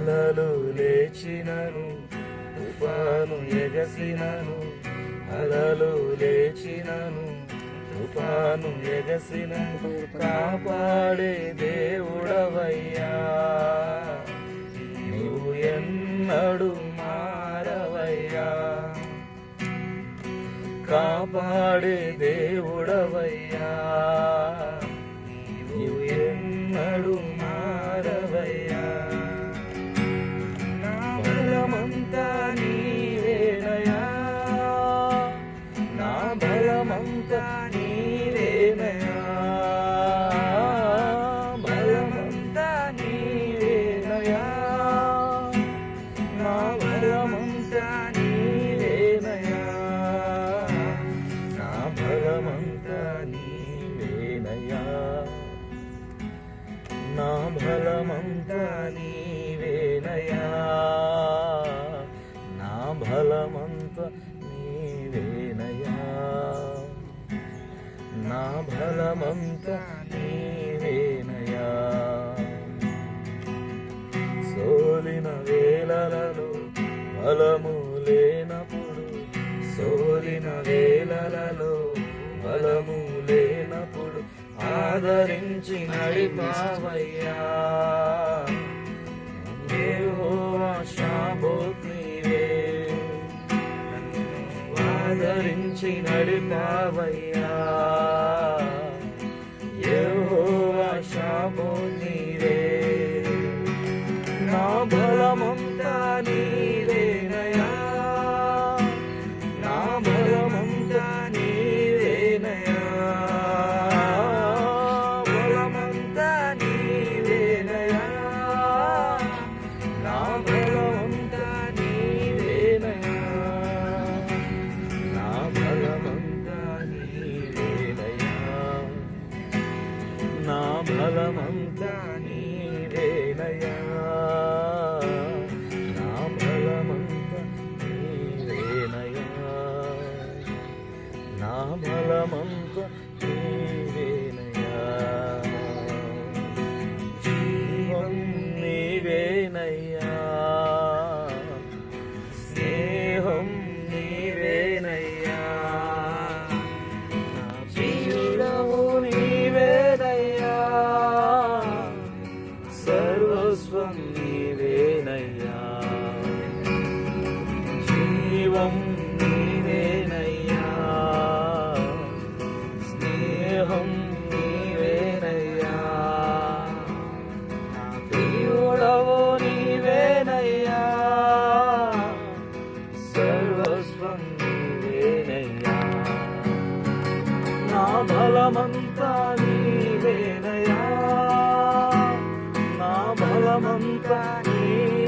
అలలు లేచినను తుఫాను ఎగసినను అలలు లేచినను తుఫాను ఎగసినను కాపాడే దేవుడవయ్యా. నీవు ఎన్నడు మారవయ్యా. కాపాడే దేవుడవయ్యా. బలమంతా నీవేనయా నా బలమంతా నీవేనయా బలమంతా నీవేనయా నా బలమంతా నీవేనయా నా బలమంతా నీవేనయా నా బలమంతా నీ అంత నీవేనయా? సోలిన వేళలలో బలము లేనప్పుడు సోలిన వేళలలో బలము లేనప్పుడు ఆదరించి నడిపావయ్యా. యెహోవా ఆదరించి నడిపావయ్యా. జీవం నీవేనయ్యా. స్నేహం నీవేనయ్యా. నా ప్రియుడవు నీవేనయ్యా. సర్వస్వం నీవేనయ్యా. నా బలమంతా నీవేనయ్యా. నా బలమంతా నీ